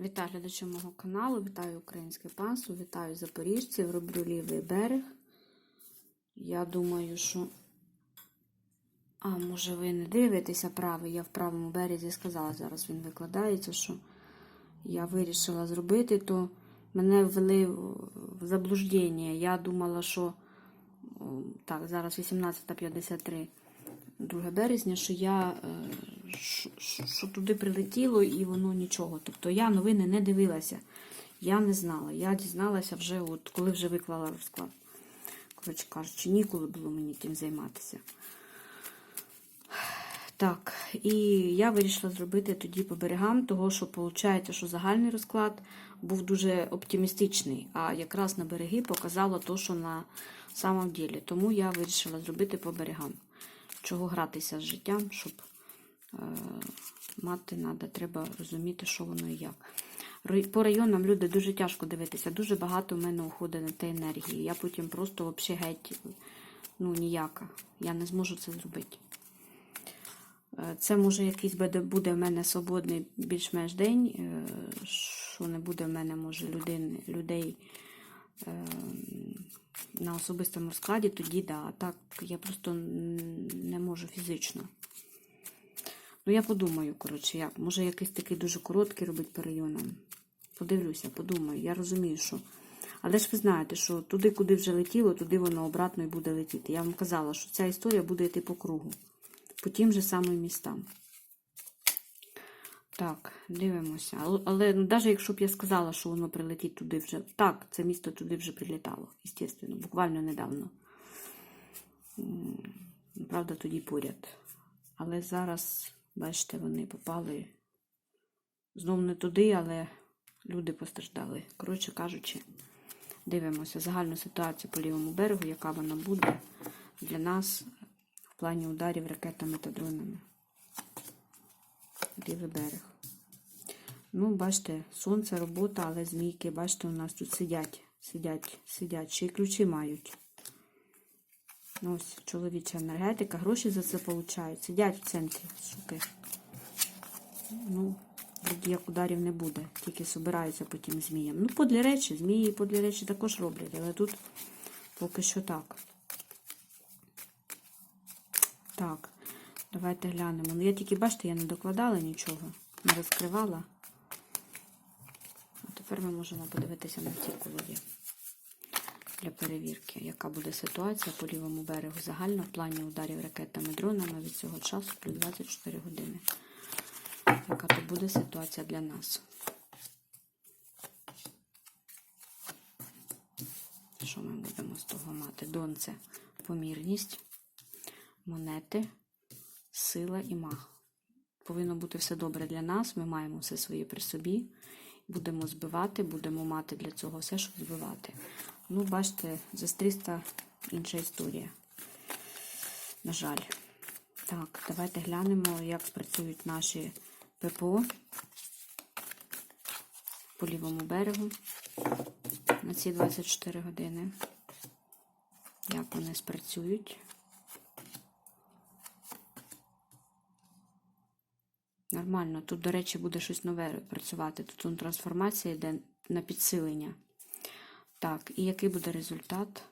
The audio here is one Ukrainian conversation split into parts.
Вітаю глядачів мого каналу, вітаю українське панство, вітаю запоріжців, роблю лівий берег. Я думаю, що. А, може, ви не дивитеся правий, я в правому березі сказала, зараз він викладається, що я вирішила зробити, то мене ввели в заблуждення. Я думала, що так, зараз 18.53, 2 березня, що я е, що, туди прилетіло і воно нічого. Тобто я новини не дивилася. Я не знала. Я дізналася вже, от коли вже виклала розклад. Коротше кажучи, ніколи було мені тим займатися. Так, і я вирішила зробити тоді по берегам, того що виходить, що загальний розклад був дуже оптимістичний, а якраз на береги показало то, що на самом ділі. Тому я вирішила зробити по берегам. Чого гратися з життям, щоб мати треба, треба розуміти, що воно і як. По районам люди дуже тяжко дивитися. Дуже багато в мене уходить на те енергії. Я потім просто взагалі геть ну, ніяка. Я не зможу це зробити. Е, Це може якийсь буде, в мене свободний більш-менш день, е, що не буде в мене, може, людин, людей е, на особистому складі, тоді да. А так я просто не можу фізично. Ну, я подумаю, коротше, як. Може, якийсь такий дуже короткий робить по. Подивлюся, подумаю. Я розумію, що. Але ж ви знаєте, що туди, куди вже летіло, туди воно обратно і буде летіти. Я вам казала, що ця історія буде йти по кругу по тим же самим містам. Так, дивимося. Але, але ну, навіть якщо б я сказала, що воно прилетить туди вже. Так, це місто туди вже прилітало, звісно, буквально недавно. Правда, тоді поряд. Але зараз, бачите, вони попали знов не туди, але люди постраждали. Коротше кажучи, дивимося загальну ситуацію по лівому берегу, яка вона буде для нас в плані ударів ракетами та дронами. Лівий берег. Ну, бачите, сонце, робота, але змійки, бачите, у нас тут сидять, сидять, сидять, ще й ключі мають. Ну, ось чоловіча енергетика, гроші за це получають. Сидять в центрі, суки. Ну, як ударів не буде, тільки собираються потім зміям. Ну, подлі речі, змії подлі речі також роблять, але тут поки що так. Так, давайте глянемо. Ну, я тільки, бачите, я не докладала нічого, не розкривала. А тепер ми можемо подивитися на ці колоді для перевірки, яка буде ситуація по лівому берегу загально в плані ударів ракетами дронами від цього часу плюс 24 години. Яка то буде ситуація для нас? Що ми будемо з того мати? Дон це помірність, монети, сила і маг. Повинно бути все добре для нас. Ми маємо все своє при собі. Будемо збивати, будемо мати для цього все, щоб збивати. Ну, бачите, за 300 інша історія. На жаль. Так, давайте глянемо, як спрацюють наші ППО по лівому берегу на ці 24 години. Як вони спрацюють. Нормально. Тут, до речі, буде щось нове працювати. Тут трансформація йде на підсилення. Так, і який буде результат?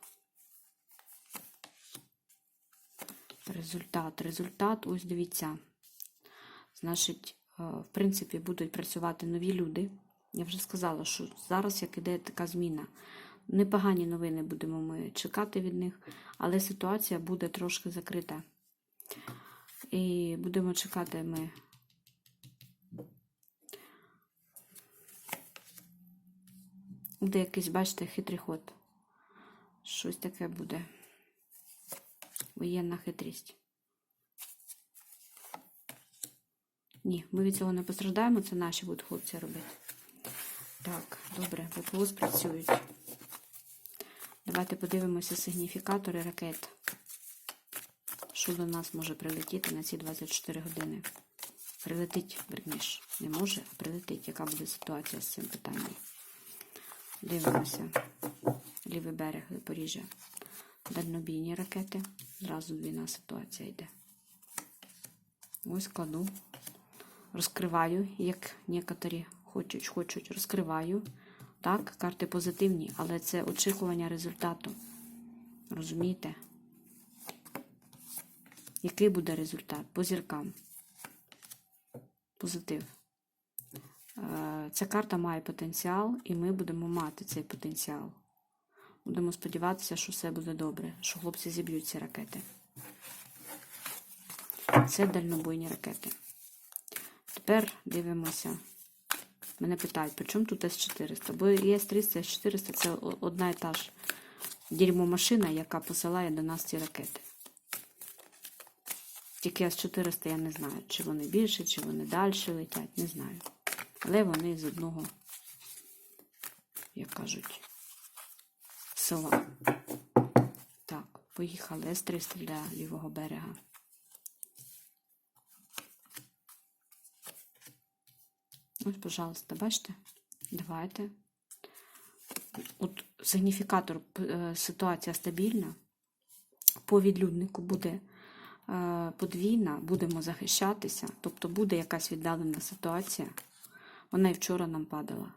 Результат. Результат, ось дивіться. Значить, е, в принципі, будуть працювати нові люди. Я вже сказала, що зараз як іде така зміна. Непогані новини будемо ми чекати від них, але ситуація буде трошки закрита. І будемо чекати ми. Буде якийсь, бачите, хитрий ход. Щось таке буде. Воєнна хитрість. Ні, ми від цього не постраждаємо, це наші будуть хлопці робити. Так, добре, ВПО спрацюють. Давайте подивимося сигніфікатори ракет. Що до нас може прилетіти на ці 24 години? Прилетить, верніш, не може, а прилетить. Яка буде ситуація з цим питанням? Дивимося. Лівий берег Запоріжжя. Дальнобійні ракети. Зразу двійна ситуація йде. Ось кладу. Розкриваю, як некоторі хочуть, хочуть, розкриваю. Так, карти позитивні, але це очікування результату. Розумієте? Який буде результат? По зіркам. Позитив. Е, Ця карта має потенціал, і ми будемо мати цей потенціал. Будемо сподіватися, що все буде добре, що хлопці зіб'ють ці ракети. Це дальнобойні ракети. Тепер дивимося. Мене питають, по чому тут С-400? Бо є С-300, С-400 це одна і та ж дерьмо-машина, яка посилає до нас ці ракети. Тільки С-400 я не знаю, чи вони більше, чи вони далі летять, не знаю. Але вони з одного, як кажуть, села. Так, поїхали С-300 для лівого берега. Ось, пожалуйста, бачите? Давайте. От сигніфікатор е, ситуація стабільна. По відлюднику буде е, подвійна, будемо захищатися, тобто буде якась віддалена ситуація. Вона і вчора нам падала.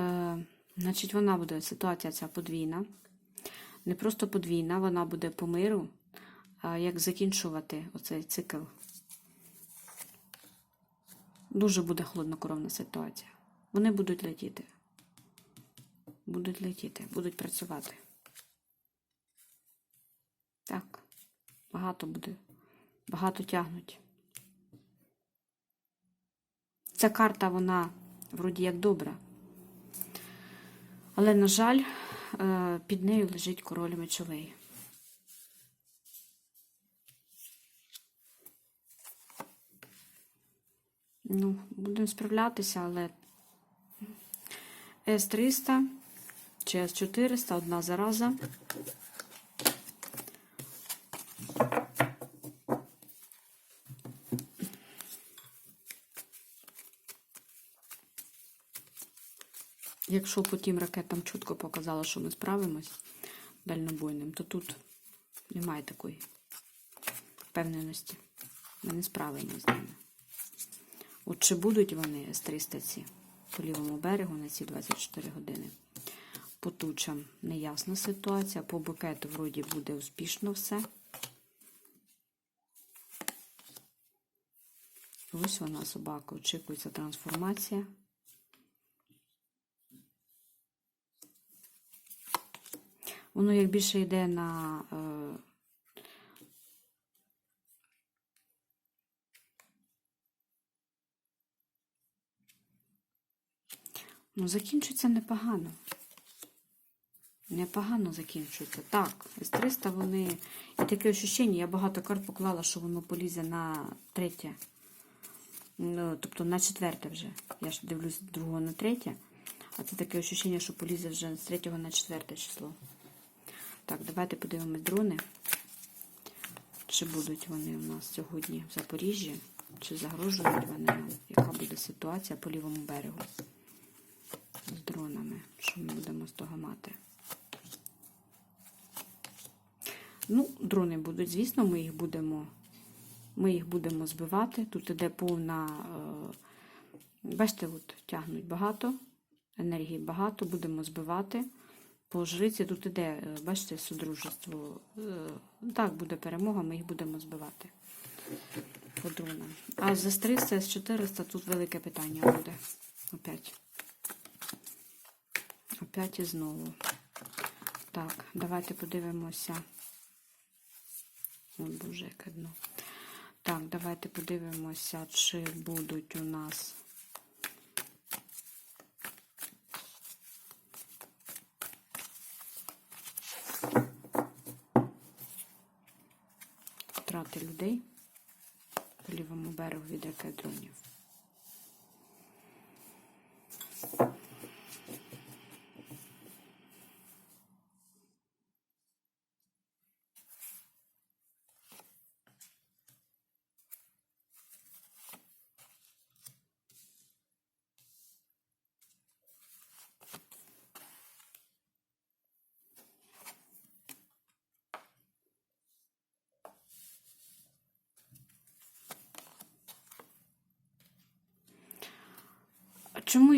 Е, значить, вона буде ситуація ця подвійна. Не просто подвійна, вона буде по миру, як закінчувати оцей цикл. Дуже буде холоднокровна ситуація. Вони будуть летіти. Будуть летіти, будуть працювати. Так, багато буде, багато тягнуть. Ця карта, вона вроді як добра. Але, на жаль, е, під нею лежить король мечовий. Ну, будемо справлятися, але С-300 чи С-400 одна зараза. Якщо по тим ракетам чітко показало, що ми справимось дальнобойним, то тут немає такої впевненості. Ми не справимось з ними. От чи будуть вони С-300 ці по лівому берегу на ці 24 години? По тучам неясна ситуація, по букету вроді буде успішно все. Ось вона, собака, очікується трансформація. Воно як більше йде на. Е, ну, закінчується непогано. Непогано закінчується. Так, з 300 вони. І таке ощущення, я багато карт поклала, що воно полізе на третє. Ну, тобто на четверте вже. Я ж дивлюсь другого на третє. А це таке ощущення, що полізе вже з третього на четверте число. Так, давайте подивимось дрони. Чи будуть вони у нас сьогодні в Запоріжжі? Чи загрожують вони нам? Яка буде ситуація по лівому берегу з дронами? Що ми будемо з того мати? Ну, дрони будуть, звісно, ми їх будемо, ми їх будемо збивати. Тут іде повна, е, бачите, тягнуть багато, енергії багато, будемо збивати. По жриці тут іде, е, бачите, судружество. Е, Так, буде перемога, ми їх будемо збивати по дронам. А з 300, з 400 тут велике питання буде. Опять. Опять і знову. Так, давайте подивимося. Ой, боже, яке дно. Так, давайте подивимося, чи будуть у нас. Людей по лівому берегу від ракет дронів.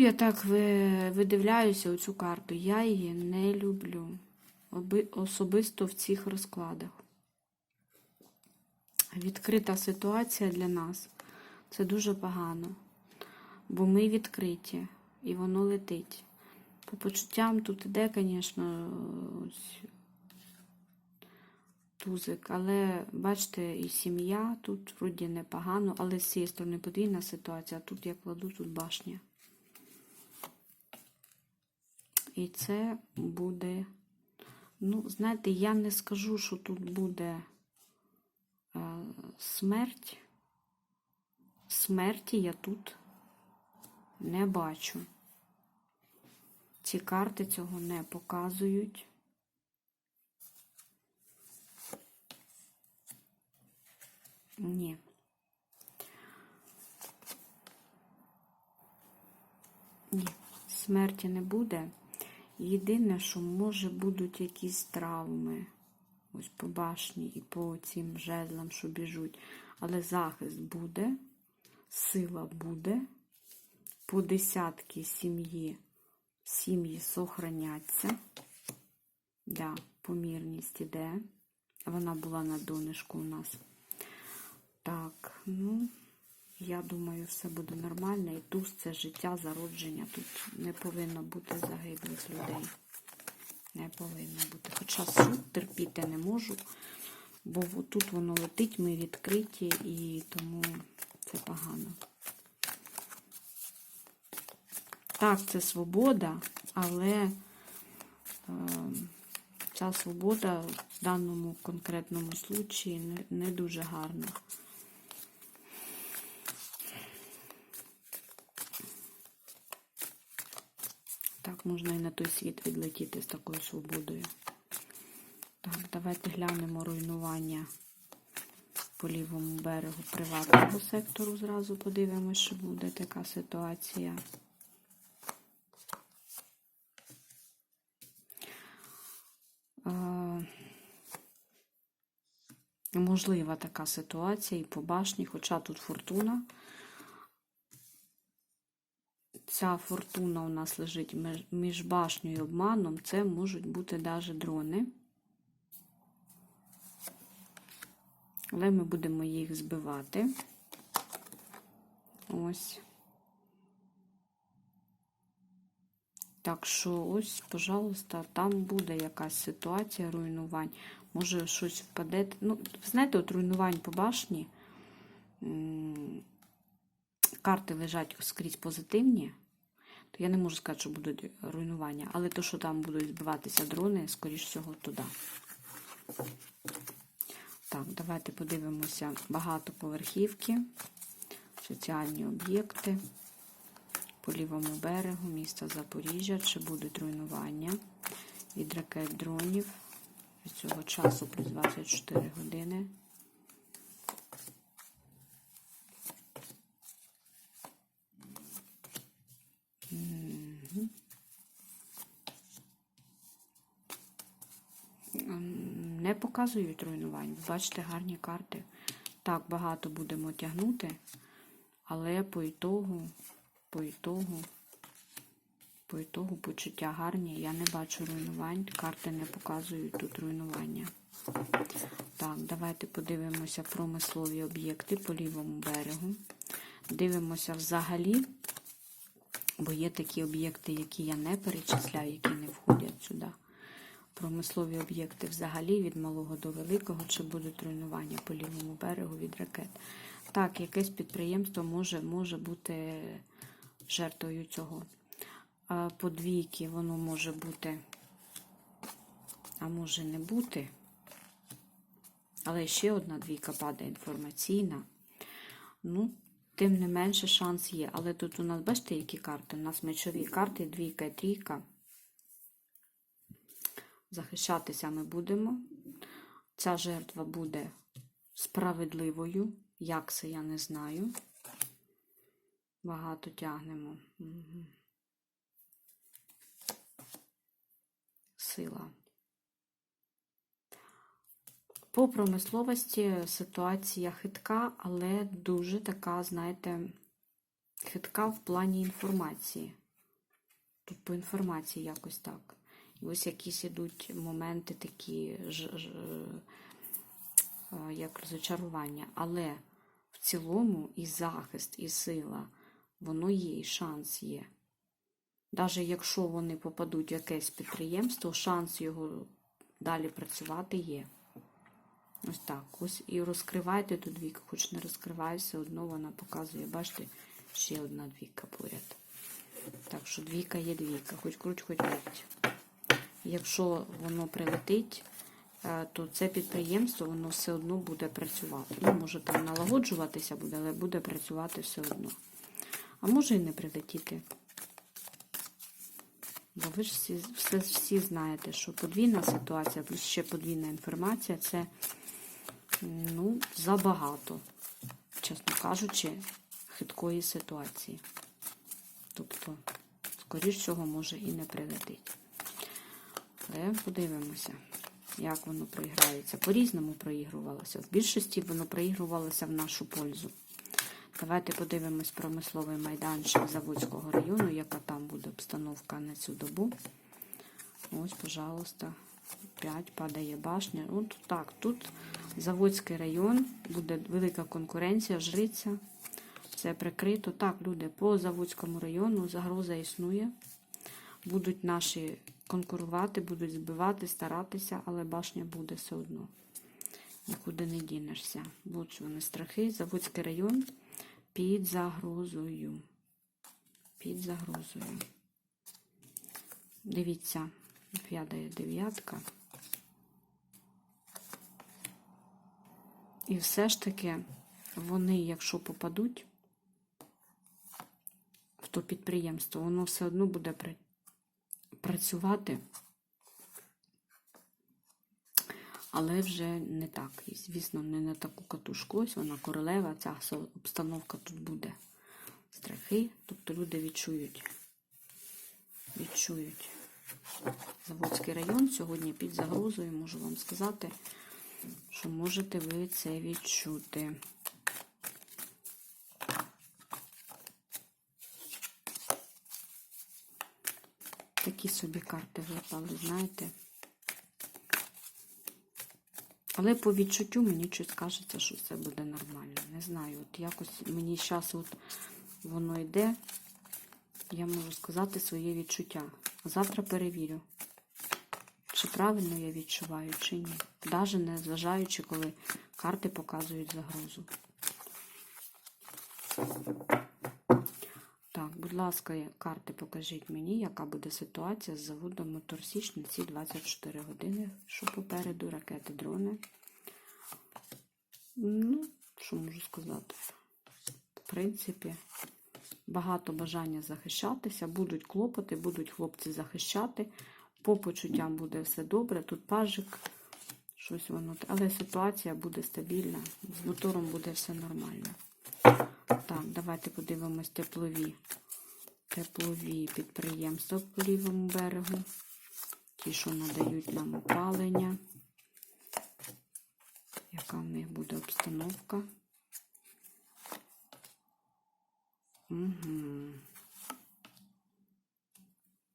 Я так видивляюся у цю карту? Я її не люблю. Особисто в цих розкладах. Відкрита ситуація для нас це дуже погано. Бо ми відкриті і воно летить. По почуттям тут іде, звісно, тузик, але бачите, і сім'я тут вроді непогано, але з цієї сторони подвійна ситуація, а тут я кладу тут башня. І це буде. Ну, знаєте, я не скажу, що тут буде е, смерть. Смерті я тут не бачу. Ці карти цього не показують. Ні. Ні, смерті не буде. Єдине, що може будуть якісь травми. Ось по башні і по цим жезлам, що біжуть. Але захист буде, сила буде. По десятки сім'ї, сім'ї сохраняться. Да, помірність іде. Вона була на донышку у нас. Так, ну, я думаю, все буде нормально. І туз це життя, зародження. Тут не повинно бути загиблих людей. Не повинно бути. Хоча суд терпіти не можу, бо тут воно летить, ми відкриті, і тому це погано. Так, це свобода, але е, ця свобода в даному конкретному случаї не, не дуже гарна. Так, можна і на той світ відлетіти з такою свободою. Так, давайте глянемо руйнування по лівому берегу приватного сектору. Зразу подивимось, що буде така ситуація. Е, Можлива така ситуація і по башні, хоча тут фортуна. Ця фортуна у нас лежить між- башнею і обманом. Це можуть бути навіть дрони. Але ми будемо їх збивати. Ось. Так що, ось, пожалуйста, там буде якась ситуація руйнувань. Може, щось впаде. Ну, знаєте, от руйнувань по башні. Карти лежать скрізь позитивні. Я не можу сказати, що будуть руйнування. Але то, що там будуть збиватися дрони, скоріш всього, туди. Так, давайте подивимося багатоповерхівки, соціальні об'єкти по лівому берегу міста Запоріжжя. Чи будуть руйнування від ракет дронів від цього часу плюс 24 години. Не показують руйнувань. Бачите, гарні карти. Так, багато будемо тягнути, але по ітогу, по ітогу, по ітогу почуття гарні. Я не бачу руйнувань. Карти не показують тут руйнування. Так, давайте подивимося промислові об'єкти по лівому берегу. Дивимося взагалі, бо є такі об'єкти, які я не перечисляю, які не входять сюди. Промислові об'єкти взагалі від малого до великого, чи будуть руйнування по лівому берегу від ракет. Так, якесь підприємство може, може бути жертвою цього. По двійки воно може бути, а може не бути. Але ще одна двійка падає інформаційна. Ну, тим не менше шанс є. Але тут у нас, бачите, які карти? У нас мечові карти, двійка і трійка. Захищатися ми будемо. Ця жертва буде справедливою. Як це, я не знаю. Багато тягнемо. Угу. Сила. По промисловості ситуація хитка, але дуже така, знаєте, хитка в плані інформації. Тут по інформації якось так. І ось якісь ідуть моменти такі, ж, ж, е, як розочарування. Але в цілому і захист, і сила, воно є, і шанс є. Навіть якщо вони попадуть в якесь підприємство, шанс його далі працювати є. Ось так. Ось і розкривайте ту двійку, хоч не розкриваю, все одно вона показує, бачите, ще одна двійка поряд. Так що двійка є двійка, хоч круть, хоч верть. Якщо воно прилетить, е, то це підприємство воно все одно буде працювати. Ну, може там налагоджуватися буде, але буде працювати все одно. А може і не прилетіти. Бо ви ж всі, все, всі знаєте, що подвійна ситуація, плюс ще подвійна інформація це ну, забагато, чесно кажучи, хиткої ситуації. Тобто, скоріш всього, може і не прилетить. Але подивимося, як воно проіграється. По-різному проігрувалося. В більшості воно проігрувалося в нашу пользу. Давайте подивимось промисловий майданчик Заводського району, яка там буде обстановка на цю добу. Ось, пожалуйста, 5 падає башня. От так, тут Заводський район, буде велика конкуренція, жриця. Це прикрито. Так, люди, по Заводському району загроза існує. Будуть наші конкурувати, будуть збивати, старатися, але башня буде все одно. Нікуди не дінешся. Будуть вони страхи. Заводський район під загрозою. Під загрозою. Дивіться, п'ядає дев'ятка. І все ж таки, вони, якщо попадуть в то підприємство, воно все одно буде при- працювати, але вже не так. І, звісно, не на таку катушку. Ось вона королева, ця обстановка тут буде. Страхи, тобто люди відчують. Відчують. Заводський район сьогодні під загрозою, можу вам сказати, що можете ви це відчути. Такі собі карти випали, знаєте. Але по відчуттю мені щось кажеться, що все буде нормально. Не знаю, от якось мені зараз от воно йде, я можу сказати своє відчуття. Завтра перевірю, чи правильно я відчуваю, чи ні. Навіть не зважаючи, коли карти показують загрозу. Так, будь ласка, карти покажіть мені, яка буде ситуація з заводом Мотор Січ на ці 24 години, що попереду ракети, дрони. Ну, що можу сказати? В принципі, багато бажання захищатися, будуть клопоти, будуть хлопці захищати. По почуттям буде все добре. Тут пажик, щось воно. Але ситуація буде стабільна. З мотором буде все нормально. Так, давайте подивимось теплові. Теплові підприємства по лівому берегу. Ті, що надають нам опалення. Яка в них буде обстановка? Угу.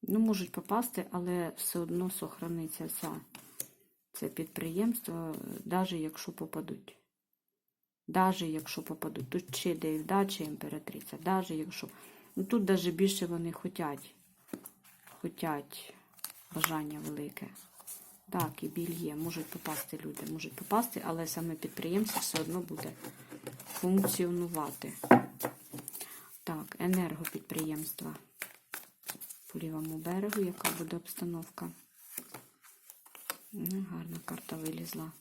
Ну, можуть попасти, але все одно сохраниться це підприємство, навіть якщо попадуть. Даже якщо попадуть. Тут чи Девда, чи імператриця. Даже якщо. Ну тут даже більше вони хотять. Хотять бажання велике. Так, і біль є. Можуть попасти люди, можуть попасти, але саме підприємство все одно буде функціонувати. Так, енергопідприємства по лівому берегу, яка буде обстановка. Ну, Гарна карта вилізла.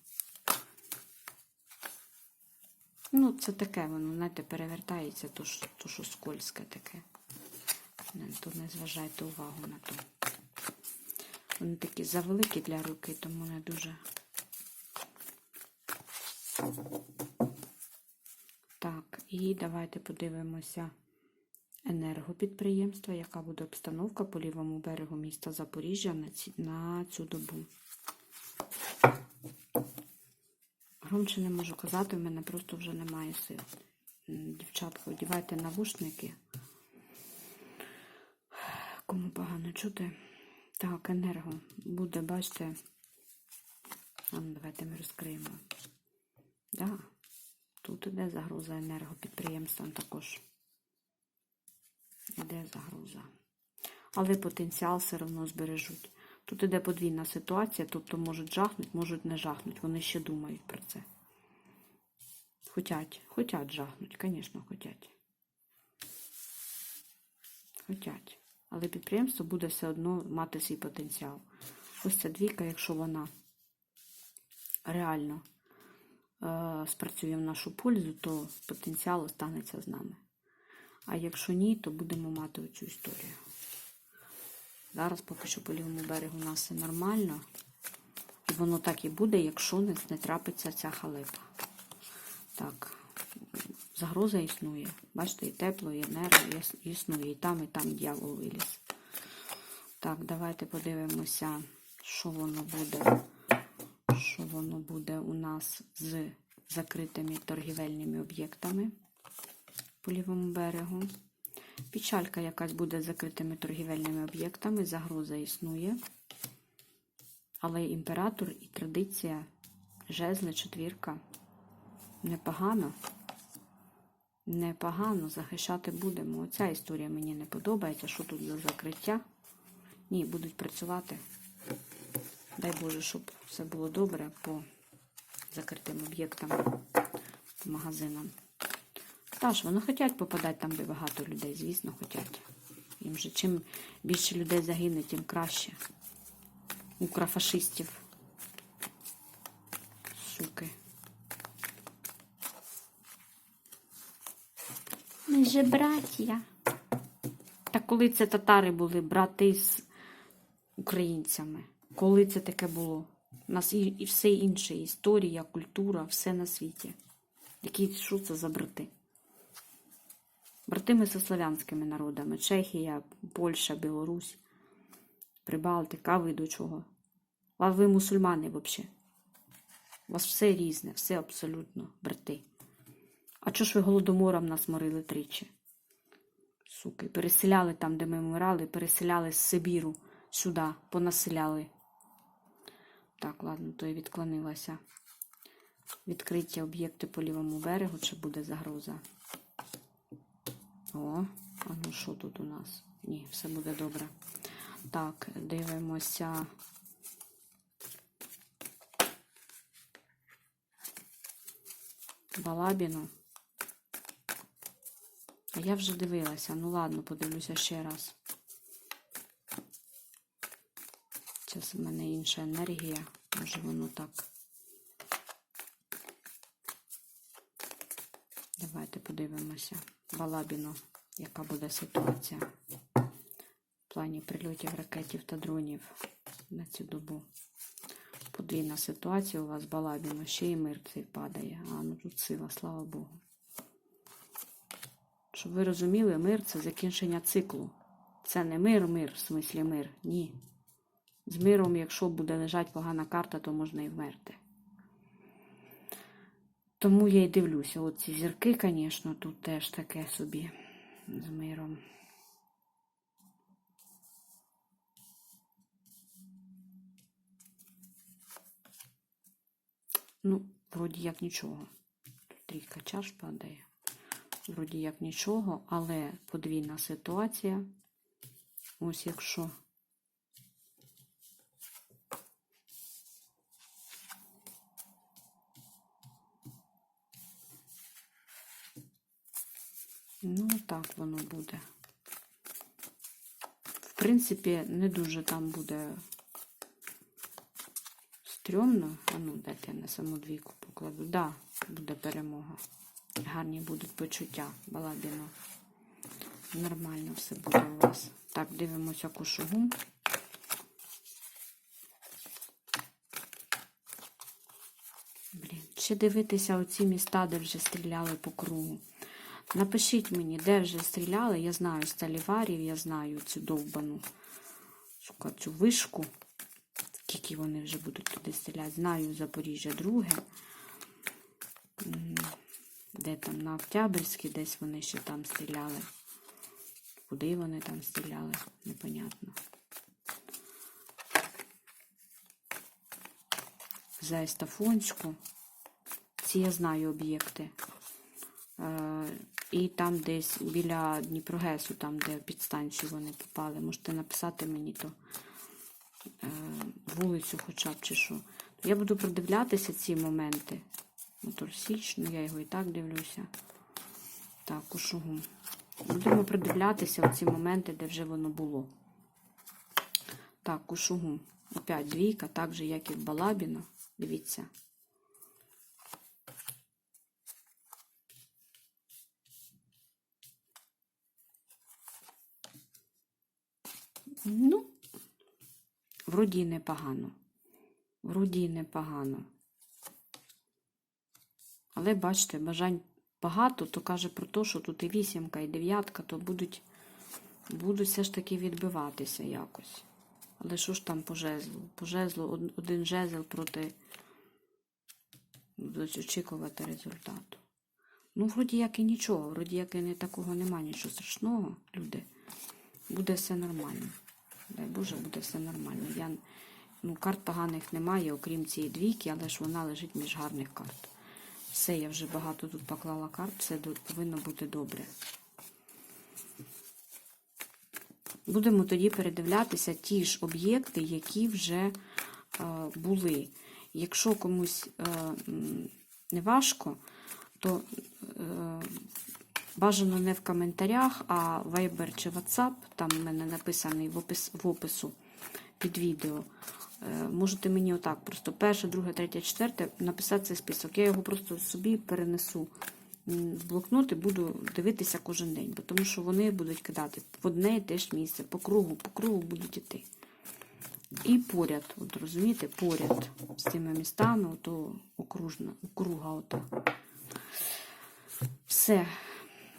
Ну, це таке, воно, знаєте, перевертається, то, то що скользке таке. То не зважайте увагу на то. Вони такі завеликі для руки, тому не дуже. Так, і давайте подивимося енергопідприємства, яка буде обстановка по лівому берегу міста Запоріжжя на цю добу. Громче не можу казати, в мене просто вже немає сил. Дівчатка, одівайте навушники. Кому погано чути? Так, енерго. Буде, бачите. А ну, давайте ми розкриємо. Да. Тут іде загроза енергопідприємствам також. Іде загроза. Але потенціал все одно збережуть. Тут іде подвійна ситуація, тобто можуть жахнуть, можуть не жахнуть. Вони ще думають про це. Хотять, хотять жахнуть, звісно, хотять. Хотять. Але підприємство буде все одно мати свій потенціал. Ось ця двійка, якщо вона реально е, спрацює в нашу пользу, то потенціал останеться з нами. А якщо ні, то будемо мати оцю історію. Зараз поки що по лівому берегу у нас все нормально. І воно так і буде, якщо не, не трапиться ця халепа. Так, загроза існує. Бачите, і тепло, і енерго існує. І там, і там дьявол виліз. Так, давайте подивимося, що воно буде. Що воно буде у нас з закритими торгівельними об'єктами по лівому берегу. Печалька якась буде з закритими торгівельними об'єктами, загроза існує. Але імператор і традиція, жезли, четвірка. Непогано. Непогано, захищати будемо. Оця історія мені не подобається. Що тут за закриття? Ні, будуть працювати. Дай Боже, щоб все було добре по закритим об'єктам, по магазинам. Та ж, вони хочуть попадати там, де багато людей, звісно, хочуть. Їм же чим більше людей загине, тим краще. Укрофашистів. Суки. Ми же браття. Та коли це татари були брати з українцями? Коли це таке було? У нас і, і все інше, історія, культура, все на світі. Які що це за брати? Братими зі славянськими народами. Чехія, Польща, Білорусь, Прибалтика, а ви до чого? А ви мусульмани взагалі. У вас все різне, все абсолютно, брати. А чого ж ви голодомором нас морили тричі? Суки, переселяли там, де ми вмирали, переселяли з Сибіру сюди, понаселяли. Так, ладно, то і відклонилася. Відкриття об'єкти по лівому берегу, чи буде загроза? О, а ну що тут у нас? Ні, все буде добре. Так, дивимося. Балабіну. А я вже дивилася. Ну ладно, подивлюся ще раз. Зараз в мене інша енергія. Може воно так. Давайте подивимося. Балабіно, яка буде ситуація в плані прильотів ракетів та дронів на цю добу. Подвійна ситуація у вас Балабіно, ще й цей падає. А ну тут сила, слава Богу. Щоб ви розуміли, мир це закінчення циклу. Це не мир, мир, в смислі мир. Ні. З миром, якщо буде лежать погана карта, то можна і вмерти. Тому я й дивлюся. От ці зірки, звісно, тут теж таке собі з миром. Ну, вроді як нічого. Тут трійка чаш падає. Вроді як нічого, але подвійна ситуація. Ось якщо. Ну, так воно буде. В принципі, не дуже там буде стрьомно. А ну, дайте я на саму двійку покладу. Да, буде перемога. Гарні будуть почуття, балабіно. Нормально все буде у вас. Так, дивимося кошугу. Блін, чи дивитися оці міста, де вже стріляли по кругу? Напишіть мені, де вже стріляли. Я знаю сталіварів, я знаю цю довбану цю вишку. Скільки вони вже будуть туди стріляти. Знаю Запоріжжя друге. Де там на Октябрьській, десь вони ще там стріляли. Куди вони там стріляли, непонятно. За Естафонську. Ці я знаю об'єкти. І там десь біля Дніпрогесу, там, де під станцію вони попали. Можете написати мені то е, вулицю хоча б чи що. Я буду продивлятися ці моменти. Мотор Січ, ну я його і так дивлюся. Так, кушугу. Будемо придивлятися оці моменти, де вже воно було. Так, кушугу. Опять двійка, так же, як і в Балабіно. Дивіться. Ну, вроді непогано. Вроді непогано. Але бачите, бажань багато, то каже про те, що тут і вісімка, і дев'ятка, то будуть, будуть все ж таки відбиватися якось. Але що ж там по жезлу? По жезлу один жезл проти будуть очікувати результату. Ну, вроді як і нічого, вроді як і не такого нема, нічого страшного, люди. Буде все нормально. Дай Боже, буде все нормально. Я, ну, карт поганих немає, окрім цієї двійки, але ж вона лежить між гарних карт. Все, я вже багато тут поклала карт, все повинно бути добре. Будемо тоді передивлятися ті ж об'єкти, які вже е, були. Якщо комусь е, не важко, то е, бажано не в коментарях, а Viber чи WhatsApp, там в мене написаний в, опис, в опису під відео. Е, Можете мені отак просто перше, друге, третє, четверте написати цей список. Я його просто собі перенесу в блокнот і буду дивитися кожен день, бо тому що вони будуть кидати в одне і те ж місце, по кругу, по кругу будуть іти. І поряд, от розумієте, поряд з цими містами, ото окружна, округа ота. Все,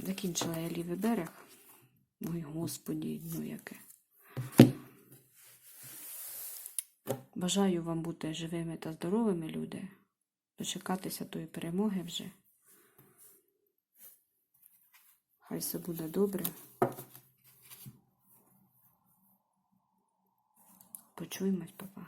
закінчила я лівий берег. Ой, господі, ну яке. Бажаю вам бути живими та здоровими, люди. Дочекатися тої перемоги вже. Хай все буде добре. Почуємось, папа.